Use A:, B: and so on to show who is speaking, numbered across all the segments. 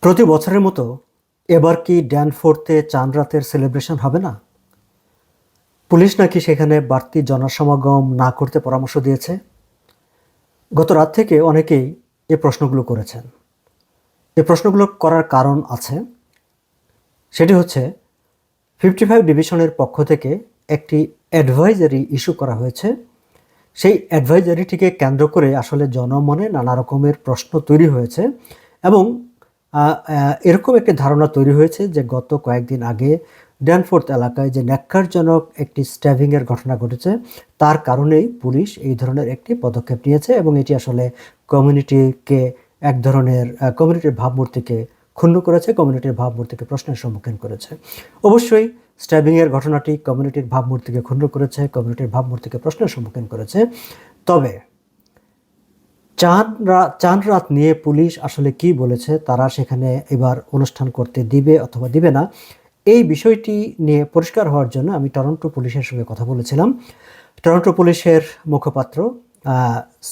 A: প্রতি বছরের মতো এবার কি ড্যানফোর্থে চান রাতের সেলিব্রেশন হবে না? পুলিশ নাকি সেখানে বাড়তি জনসমাগম না করতে পরামর্শ দিয়েছে? গত রাত থেকে অনেকেই এ প্রশ্নগুলো করেছেন। এ প্রশ্নগুলো করার কারণ আছে। সেটি হচ্ছে, ফিফটি ফাইভ ডিভিশনের পক্ষ থেকে একটি অ্যাডভাইজারি ইস্যু করা হয়েছে। সেই অ্যাডভাইজারিটিকে কেন্দ্র করে আসলে জনমনে নানা রকমের প্রশ্ন তৈরি হয়েছে এবং এরকম একটি ধারণা তৈরি হয়েছে যে গত কয়েকদিন আগে ড্যানফোর্থ এলাকায় যে ন্যাক্কারজনক একটি স্ট্যাভিংয়ের ঘটনা ঘটেছে, তার কারণেই পুলিশ এই ধরনের একটি পদক্ষেপ নিয়েছে এবং এটি আসলে কমিউনিটিকে এক ধরনের কমিউনিটির ভাবমূর্তিকে ক্ষুণ্ণ করেছে, কমিউনিটির ভাবমূর্তিকে প্রশ্নের সম্মুখীন করেছে। অবশ্যই স্ট্যাবিংয়ের ঘটনাটি কমিউনিটির ভাবমূর্তিকে ক্ষুণ্ণ করেছে, কমিউনিটির ভাবমূর্তিকে প্রশ্নের সম্মুখীন করেছে। তবে চাঁদ রাত চাঁদ রাত নিয়ে পুলিশ আসলে কি বলেছে তারা সেখানে এবার অনুষ্ঠান করতে দিবে অথবা দিবে না। এই বিষয়টি নিয়ে পরিষ্কার হওয়ার জন্য আমি টরন্টো পুলিশের সঙ্গে কথা বলেছিলাম। টরন্টো পুলিশের মুখপাত্র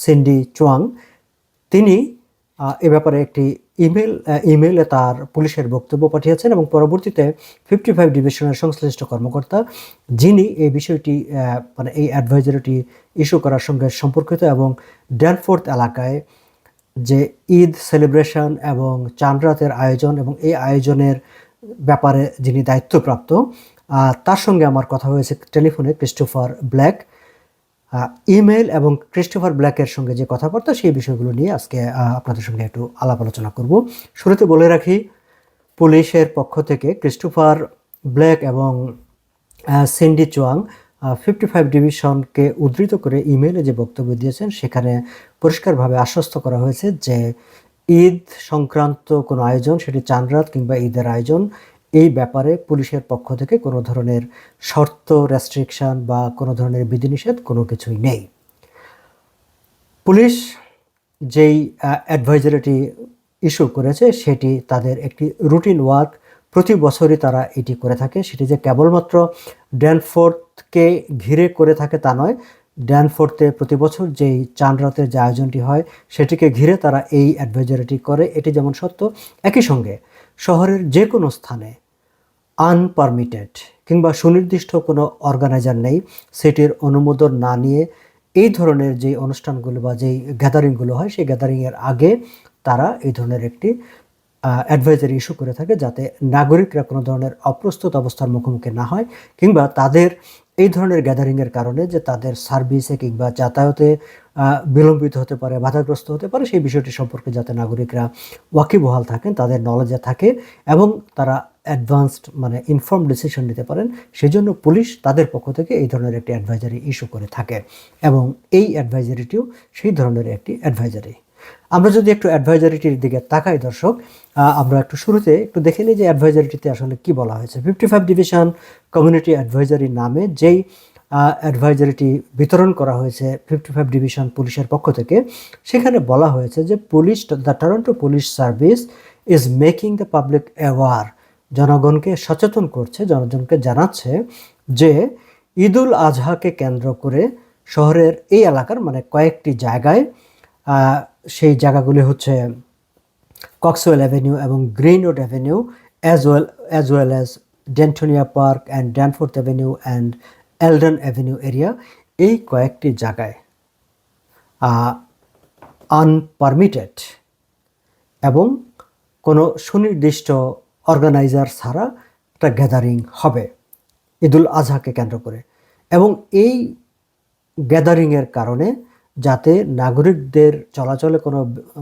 A: সিন্ডি চুয়াং, তিনি এ ব্যাপারে একটি ইমেল ইমেলে তার পুলিশের বক্তব্য পাঠিয়েছেন এবং পরবর্তীতে ফিফটি ফাইভ ডিভিশনের সংশ্লিষ্ট কর্মকর্তা যিনি এই বিষয়টি মানে এই অ্যাডভাইজারিটি ইস্যু করার সঙ্গে সম্পর্কিত এবং ড্যানফোর্থ এলাকায় যে ঈদ সেলিব্রেশন এবং চাঁদরাতের আয়োজন এবং এই আয়োজনের ব্যাপারে যিনি দায়িত্বপ্রাপ্ত তার সঙ্গে আমার কথা হয়েছে টেলিফোনে ক্রিস্টোফার ব্ল্যাক। ইমেল এবং ক্রিস্টোফার ব্ল্যাকের সঙ্গে যে কথাবার্তা, সেই বিষয়গুলো নিয়ে আজকে আপনাদের সঙ্গে একটু আলাপ আলোচনা করব। শুরুতে বলে রাখি, পুলিশের পক্ষ থেকে ক্রিস্টোফার ব্ল্যাক এবং সিন্ডি চোয়াং ফিফটি ফাইভ ডিভিশনকে উদ্ধৃত করে ইমেলে যে বক্তব্য দিয়েছেন, সেখানে পরিষ্কারভাবে আশ্বস্ত করা হয়েছে যে ঈদ সংক্রান্ত কোনো আয়োজন, সেটি চানরাত কিংবা ঈদের আয়োজন এই ব্যাপারে পুলিশের পক্ষ থেকে কোনো ধরনের শর্ত রেস্ট্রিকশন বা কোনো ধরনের বিধিনিষেধ কোনো কিছুই নেই। পুলিশ যেই অ্যাডভাইজারিটি ইস্যু করেছে সেটি তাদের একটি রুটিন ওয়ার্ক প্রতি বছরই তারা এটি করে থাকে। সেটি যে কেবলমাত্র ড্যানফোর্থকে ঘিরে করে থাকে তা নয় ড্যানফোর্থে প্রতি বছর যেই চান রাতের যে আয়োজনটি হয়, সেটিকে ঘিরে তারা এই অ্যাডভাইজারিটি করে। এটি যেমন সত্য, একই সঙ্গে শহরের যে কোনো স্থানে আনপারমিটেড কিংবা সুনির্দিষ্ট কোনো অর্গানাইজার নেই, সেটির অনুমোদন না নিয়ে এই ধরনের যে অনুষ্ঠানগুলো বা যেই গ্যাদারিংগুলো হয়, সেই গ্যাদারিংয়ের আগে তারা এই ধরনের একটি অ্যাডভাইজারি ইস্যু করে থাকে যাতে নাগরিকরা কোনো ধরনের অপ্রস্তুত অবস্থার মুখোমুখি না হয় কিংবা তাদের এই ধরনের গ্যাদারিংয়ের কারণে যে তাদের সার্ভিসে কিংবা যাতায়াতে বিলম্বিত হতে পারে, বাধাগ্রস্ত হতে পারে, সেই বিষয়টি সম্পর্কে যাতে নাগরিকরা ওয়াকিবহাল থাকেন, তাদের নলেজে থাকে এবং তারা অ্যাডভান্সড মানে ইনফর্ম ডিসিশন নিতে পারেন, সেজন্য পুলিশ তাদের পক্ষ থেকে এই ধরনের একটি অ্যাডভাইজারি ইস্যু করে থাকে এবং এই অ্যাডভাইজারিটিও সেই ধরনের একটি অ্যাডভাইজারি আমরা যদি একটু অ্যাডভাইজারিটির দিকে তাকাই, দর্শক আমরা একটু শুরুতে একটু দেখে নিই যে অ্যাডভাইজারিটিতে আসলে কি বলা হয়েছে। Fifty five division community advisory নামে যেই অ্যাডভাইজারিটি বিতরণ করা হয়েছে ফিফটি ফাইভ ডিভিশন পুলিশের পক্ষ থেকে, সেখানে বলা হয়েছে যে police the Toronto police service is making the public aware জনগণকে সচেতন করছে, জনগণকে জানাচ্ছে যে ঈদুল আজহাকে কেন্দ্র করে শহরের এই এলাকার মানে কয়েকটি জায়গায় সেই জায়গাগুলি হচ্ছে কক্সওয়েল অ্যাভিনিউ এবং Green Road Avenue as well as well as Dentonia Park and Danforth Avenue and Eldon Avenue area এই কয়েকটি জায়গায় আনপারমিটেড এবং কোনো সুনির্দিষ্ট অর্গানাইজার ছাড়া একটা গ্যাদারিং হবে, ঈদুল আজহাকে কেন্দ্র করে। এবং এই গ্যাদারিংয়ের কারণে যাতে নাগরিকদের চলাচলে কোনো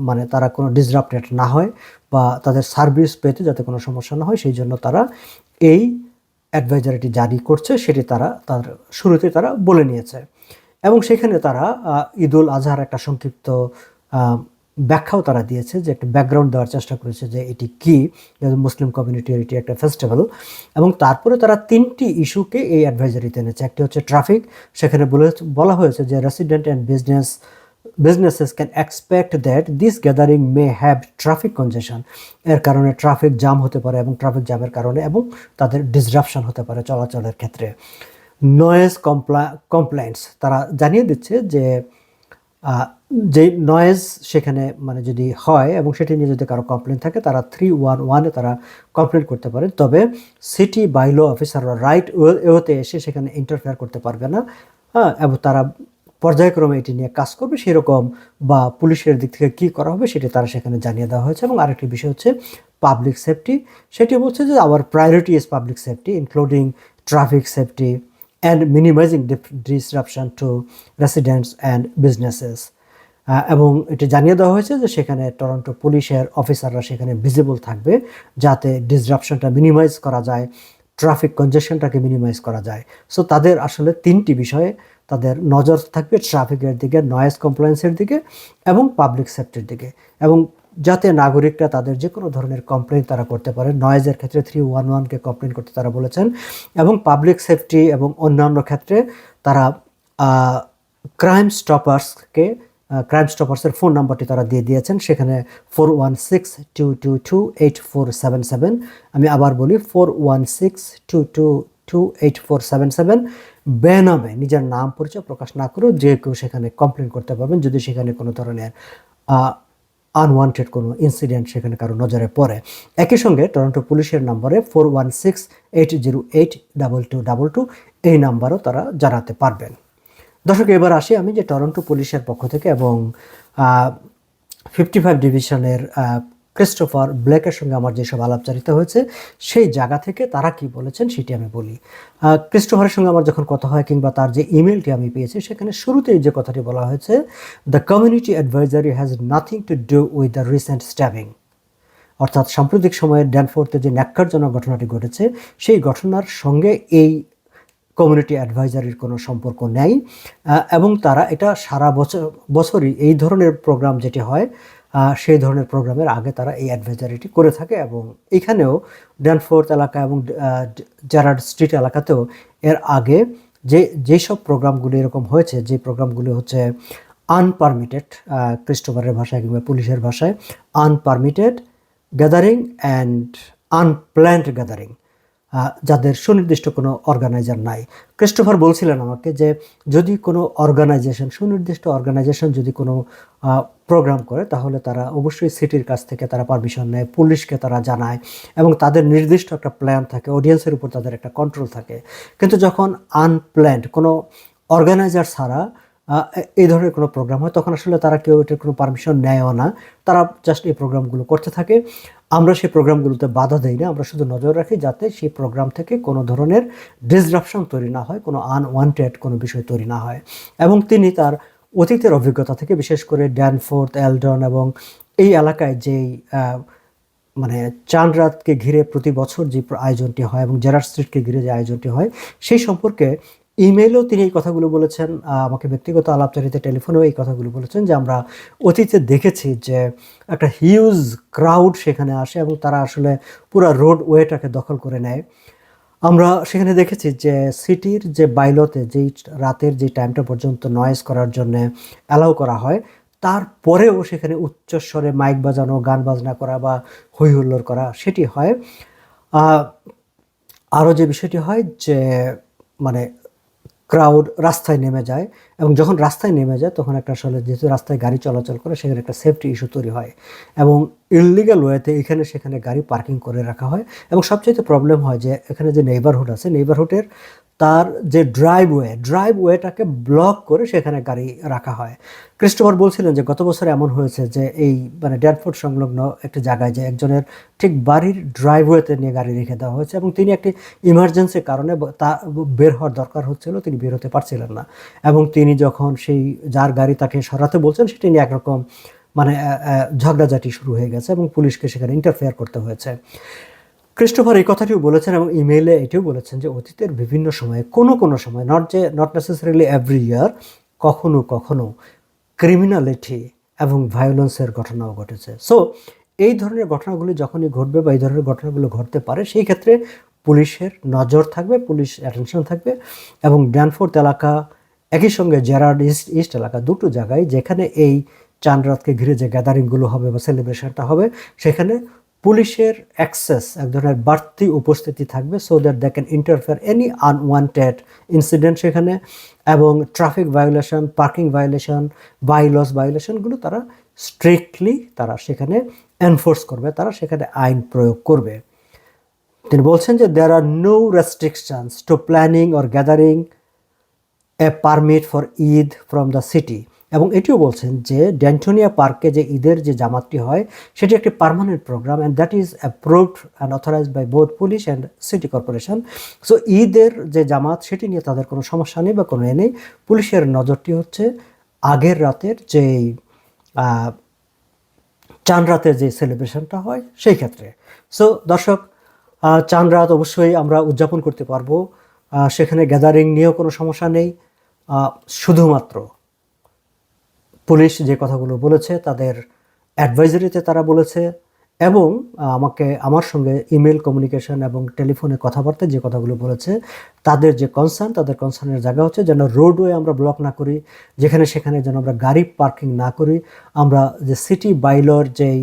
A: মানে তারা কোনো ডিসরাপটেড না হয় বা তাদের সার্ভিস পেতে যাতে কোনো সমস্যা না হয়, সেই জন্য তারা এই অ্যাডভাইজারিটি জারি করছে, সেটি তারা, তার শুরুতে তারা বলে নিয়েছে। এবং সেখানে তারা ঈদ উল আজহার একটা সংক্ষিপ্ত ব্যাখ্যাও তারা দিয়েছে যে একটা ব্যাকগ্রাউন্ড দেওয়ার চেষ্টা করেছে যে এটি কি মুসলিম কমিউনিটির এটি একটা ফেস্টিভ্যাল এবং তারপরে তারা তিনটি ইস্যুকে এই অ্যাডভাইজারিতে এনেছে। একটি হচ্ছে ট্রাফিক সেখানে বলে বলা হয়েছে যে resident and business businesses can expect that this gathering may have traffic congestion এর কারণে ট্রাফিক জাম হতে পারে এবং ট্রাফিক জ্যামের কারণে এবং তাদের ডিসরাপশন হতে পারে চলাচলের ক্ষেত্রে। নয়েজ কমপ্লা কমপ্লেন্টস তারা জানিয়ে দিচ্ছে যে যে নয়েজ সেখানে মানে যদি হয় এবং সেটি নিয়ে যদি কারও কমপ্লেন থাকে, তারা থ্রি ওয়ান ওয়ানে তারা কমপ্লেন করতে পারে। তবে সিটি বাইলো অফিসাররা রাইট ওয়েতে এসে সেখানে ইন্টারফেয়ার করতে পারবে না। হ্যাঁ এবং তারা পর্যায়ক্রমে এটি নিয়ে কাজ করবে। সেরকম বা পুলিশের দিক থেকে কী করা হবে সেটি তারা সেখানে জানিয়ে দেওয়া হয়েছে। এবং আরেকটি বিষয় হচ্ছে পাবলিক সেফটি সেটি বলছে যে our priority is public safety including traffic safety and minimizing disruption to residents and businesses এবং এটি জানিয়ে দেওয়া হয়েছে যে সেখানে টরন্টো পুলিশের অফিসাররা সেখানে ভিজিবল থাকবে যাতে ডিসরাপশনটা মিনিমাইজ করা যায় ট্রাফিক কনজেশনটাকে মিনিমাইজ করা যায়। সো তাদের আসলে তিনটি বিষয়ে তাদের নজর থাকবে ট্রাফিকের দিকে নয়েজ কমপ্লায়েন্সের দিকে এবং পাবলিক সেফটির দিকে। এবং যাতে নাগরিকরা তাদের যে কোনো ধরনের কমপ্লেন তারা করতে পারে নয়েজের ক্ষেত্রে থ্রি ওয়ান ওয়ানকে কমপ্লেন করতে তারা বলেছেন এবং পাবলিক সেফটি এবং অন্যান্য ক্ষেত্রে তারা ক্রাইম স্টপার্সকে ক্রাইম স্টপার্সের ফোন নাম্বারটি তারা দিয়ে দিয়েছেন। সেখানে four one six two two two eight four seven seven আমি আবার বলি four one six two two two eight four seven seven বেনামে নিজের নাম পরিচয় প্রকাশ না করেও যে কেউ সেখানে কমপ্লেন করতে পারবেন, যদি সেখানে কোনো ধরনের আনওয়ান্টেড কোনো ইনসিডেন্ট সেখানে কারও নজরে পড়ে। একই সঙ্গে টরন্টো পুলিশের নম্বরে four one six eight zero eight double two double two এই নাম্বারও তারা জানাতে পারবেন। দর্শক, এবার আসি আমি যে টরন্টো পুলিশের পক্ষ থেকে এবং ফিফটি ফাইভ ডিভিশনের ক্রিস্টোফার ব্ল্যাকের সঙ্গে আমার যেসব আলাপচারিতা হয়েছে, সেই জায়গা থেকে তারা কি বলেছেন সেটি আমি বলি। ক্রিস্টোফারের সঙ্গে আমার যখন কথা হয় কিংবা তার যে ইমেলটি আমি পেয়েছি, সেখানে শুরুতেই যে কথাটি বলা হয়েছে the community advisory has nothing to do with the recent stabbing অর্থাৎ সাম্প্রতিক সময়ে ড্যানফোর্থে যে ন্যাক্কারজনক ঘটনাটি ঘটেছে, সেই ঘটনার সঙ্গে এই কমিউনিটি অ্যাডভাইজারির কোনো সম্পর্ক নেই এবং তারা এটা সারা বছর, বছরই এই ধরনের প্রোগ্রাম যেটি হয় সেই ধরনের প্রোগ্রামের আগে তারা এই অ্যাডভাইজারিটি করে থাকে এবং এখানেও ড্যানফোর্থ এলাকা এবং জারার্ড স্ট্রিট এলাকাতেও এর আগে যে যেসব প্রোগ্রামগুলি এরকম হয়েছে, যে প্রোগ্রামগুলি হচ্ছে আনপারমিটেড ক্রিস্টোফারের ভাষায় কিংবা পুলিশের ভাষায় unpermitted gathering and unplanned gathering যাদের সুনির্দিষ্ট কোনো অর্গানাইজার নাই। ক্রিস্টোফার বলছিলেন আমাকে যে, যদি কোনো অর্গানাইজেশন সুনির্দিষ্ট অর্গানাইজেশন যদি কোনো প্রোগ্রাম করে, তাহলে তারা অবশ্যই সিটির কাছ থেকে তারা পারমিশন নেয়, পুলিশকে তারা জানায়, এবং তাদের নির্দিষ্ট একটা প্ল্যান থাকে অডিয়েন্সের উপর তাদের একটা কন্ট্রোল থাকে। কিন্তু যখন আনপ্ল্যান্ড কোনো অর্গানাইজার ছাড়া এই ধরনের কোনো প্রোগ্রাম হয়। তখন আসলে তারা কেউ এটার কোনো পারমিশন নেয়ও না। তারা জাস্ট এই প্রোগ্রামগুলো করতে থাকে। আমরা সেই প্রোগ্রামগুলোতে বাধা দেই না। আমরা শুধু নজর রাখি যাতে সেই প্রোগ্রাম থেকে কোনো ধরনের ডিসরাপশন তৈরি না হয়, কোনো আনওয়ান্টেড কোনো বিষয় তৈরি না হয়। এবং তিনি তার অতীতের অভিজ্ঞতা থেকে, বিশেষ করে ড্যানফোর্থ এলডন এবং এই এলাকায় যেই মানে চাঁদ রাতকে ঘিরে প্রতি বছর যে আয়োজনটি হয় এবং জেরার স্ট্রিটকে ঘিরে যে আয়োজনটি হয়, সেই সম্পর্কে ইমেইলেও তিনি এই কথাগুলো বলেছেন আমাকে ব্যক্তিগত আলাপচারিতে টেলিফোনেও এই কথাগুলো বলেছেন যে আমরা অতীতে দেখেছি যে একটা হিউজ ক্রাউড সেখানে আসে এবং তারা আসলে পুরো রোড ওয়েটাকে দখল করে নেয়। আমরা সেখানে দেখেছি যে সিটির যে বাইলতে যেই রাতের যে টাইমটা পর্যন্ত নয়েজ করার জন্যে অ্যালাউ করা হয়, তারপরেও সেখানে উচ্চস্বরে মাইক বাজানো, গান বাজনা করা বা হৈ হুল্লোড় করা সেটি হয়। আরও যে বিষয়টি হয় যে মানে ক্রাউড রাস্তায় নেমে যায়। এবং যখন রাস্তায় নেমে যায়, তখন একটা আসলে যেহেতু রাস্তায় গাড়ি চলাচল করে, সেখানে একটা সেফটি ইস্যু তৈরি হয়। এবং ইললিগাল ওয়েতে এখানে সেখানে গাড়ি পার্কিং করে রাখা হয়। এবং সবচেয়ে প্রবলেম হয় যে, এখানে যে নেইবারহুড আছে নেইবারহুডের তার যে ড্রাইভওয়ে ড্রাইভওয়েটাকে ব্লক করে সেখানে গাড়ি রাখা হয়। ক্রিস্টোফার বলছিলেন যে, গত বছর এমন হয়েছে যে, এই মানে ড্যানফোর্ড সংলগ্ন একটি জায়গায় যে একজনের ঠিক বাড়ির ড্রাইভওয়েতে নিয়ে গাড়ি রেখে দেওয়া হয়েছে এবং তিনি একটি ইমার্জেন্সির কারণে তা বের হওয়ার দরকার হচ্ছিল, তিনি বের হতে পারছিলেন না। এবং তিনি যখন সেই, যার গাড়ি তাকে সরাতে বলছেন, সেটি নিয়ে একরকম মানে ঝগড়াঝাটি শুরু হয়ে গেছে এবং পুলিশকে সেখানে ইন্টারফেয়ার করতে হয়েছে। ক্রিস্টোফার এই কথাটিও বলেছেন এবং ইমেইলে এটিও বলেছেন যে অতীতের বিভিন্ন সময়ে, কোনো কোনো সময় নট যে নট নেসেসারিলি এভরি ইয়ার কখনো কখনো ক্রিমিনালিটি এবং ভায়োলেন্সের ঘটনাও ঘটেছে। সো এই ধরনের ঘটনাগুলি যখনই ঘটবে বা এই ধরনের ঘটনাগুলো ঘটতে পারে, সেই ক্ষেত্রে পুলিশের নজর থাকবে, পুলিশ অ্যাটেনশন থাকবে এবং ড্যানফোর্থ এলাকা একই সঙ্গে জেরার্ড ইস্ট ইস্ট এলাকা দুটো জায়গায় যেখানে এই চাঁদ রাতকে ঘিরে যে গ্যাদারিংগুলো হবে বা সেলিব্রেশনটা হবে, সেখানে পুলিশের অ্যাক্সেস এক ধরনের বাড়তি উপস্থিতি থাকবে so that the can interfere any unwanted incident সেখানে এবং traffic violation parking violation bylaws ভায়োলেশনগুলো তারা স্ট্রিক্টলি তারা সেখানে এনফোর্স করবে, তারা সেখানে আইন প্রয়োগ করবে। তিনি বলছেন যে there are no restrictions to planning or gathering a permit for Eid from the city এবং এটিও বলছেন যে ড্যান্টোনিয়া পার্কে যে ঈদের যে জামাতটি হয়, সেটি একটি permanent program and that is approved and authorized by both police and city corporation so ঈদের যে জামাত, সেটি নিয়ে তাদের কোনো সমস্যা নেই বা কোনো এ নেই। পুলিশের নজরটি হচ্ছে আগের রাতের যেই চান রাতের যে সেলিব্রেশনটা হয়, সেই ক্ষেত্রে। সো দর্শক চান রাত অবশ্যই আমরা উদযাপন করতে পারব। সেখানে গ্যাদারিং নিয়েও কোনো সমস্যা নেই। শুধুমাত্র পুলিশ যে কথাগুলো বলেছে তাদের অ্যাডভাইজারিতে তারা বলেছে এবং আমাকে, আমার সঙ্গে ইমেল কমিউনিকেশন এবং টেলিফোনে কথাবার্তায় যে কথাগুলো বলেছে, তাদের যে কনসার্ন, তাদের কনসার্নের জায়গা হচ্ছে যেন রোডওয়ে আমরা ব্লক না করি, যেখানে সেখানে যেন আমরা গাড়ি পার্কিং না করি, আমরা যে সিটি বাইলর যেই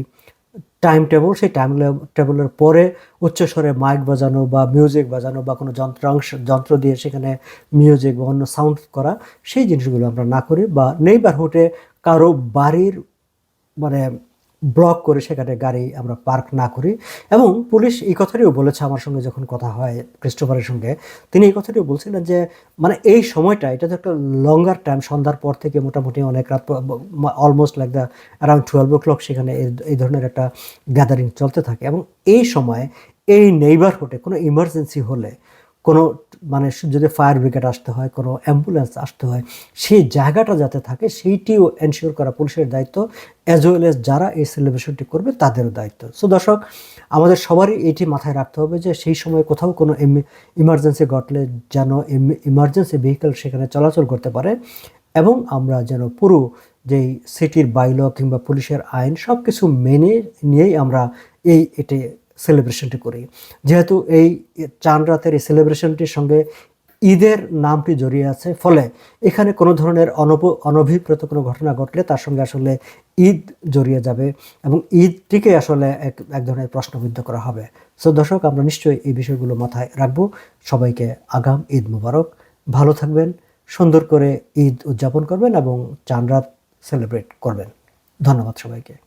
A: টাইম টেবল সেই টাইম টেবলের পরে উচ্চস্বরে মাইক বাজানো বা মিউজিক বাজানো বা কোনো যন্ত্রাংশ, যন্ত্র দিয়ে সেখানে মিউজিক বা অন্য সাউন্ড করা, সেই জিনিসগুলো আমরা না করি বা নেইবারহুডে কারও বাড়ির মানে ব্লক করে সেখানে গাড়ি আমরা পার্ক না করি। এবং পুলিশ এই কথাটিও বলেছে আমার সঙ্গে যখন কথা হয় ক্রিস্টোফারের সঙ্গে, তিনি এই কথাটিও বলছিলেন যে মানে এই সময়টা, এটা তো একটা লঙ্গার টাইম সন্ধ্যার পর থেকে মোটামুটি অনেক রাত almost like the around twelve o'clock সেখানে এই- ধরনের একটা গ্যাদারিং চলতে থাকে। এবং এই সময় এই নেইবারহুডে কোনো ইমার্জেন্সি হলে কোনো মানে যদি ফায়ার ব্রিগেড আসতে হয়, কোনো অ্যাম্বুলেন্স আসতে হয়, সেই জায়গাটা যাতে থাকে, সেইটিও এনশিওর করা পুলিশের দায়িত্ব। অ্যাজ ওয়েল এস যারা এই সেলিব্রেশনটি করবে তাদেরও দায়িত্ব। সো দর্শক, আমাদের সবারই এটি মাথায় রাখতে হবে যে, সেই সময় কোথাও কোনো ইমার্জেন্সি ঘটলে যেন ইমার্জেন্সি ভেহিকেল সেখানে চলাচল করতে পারে এবং আমরা যেন পুরো যেই সিটির বাইল কিংবা পুলিশের আইন সব কিছু মেনে নিয়েই আমরা এই এটি সেলিব্রেশনটি করি। যেহেতু এই চান রাতের এই সেলিব্রেশনটির সঙ্গে ঈদের নামটি জড়িয়ে আছে, ফলে এখানে কোনো ধরনের অনব, অনভিপ্রেত কোনো ঘটনা ঘটলে তার সঙ্গে আসলে ঈদ জড়িয়ে যাবে এবং ঈদটিকে আসলে এক এক ধরনের প্রশ্নবিদ্ধ করা হবে। সো দর্শক, আমরা নিশ্চয়ই এই বিষয়গুলো মাথায় রাখব। সবাইকে আগাম ঈদ মুবারক। ভালো থাকবেন, সুন্দর করে ঈদ উদযাপন করবেন এবং চান রাত সেলিব্রেট করবেন। ধন্যবাদ সবাইকে।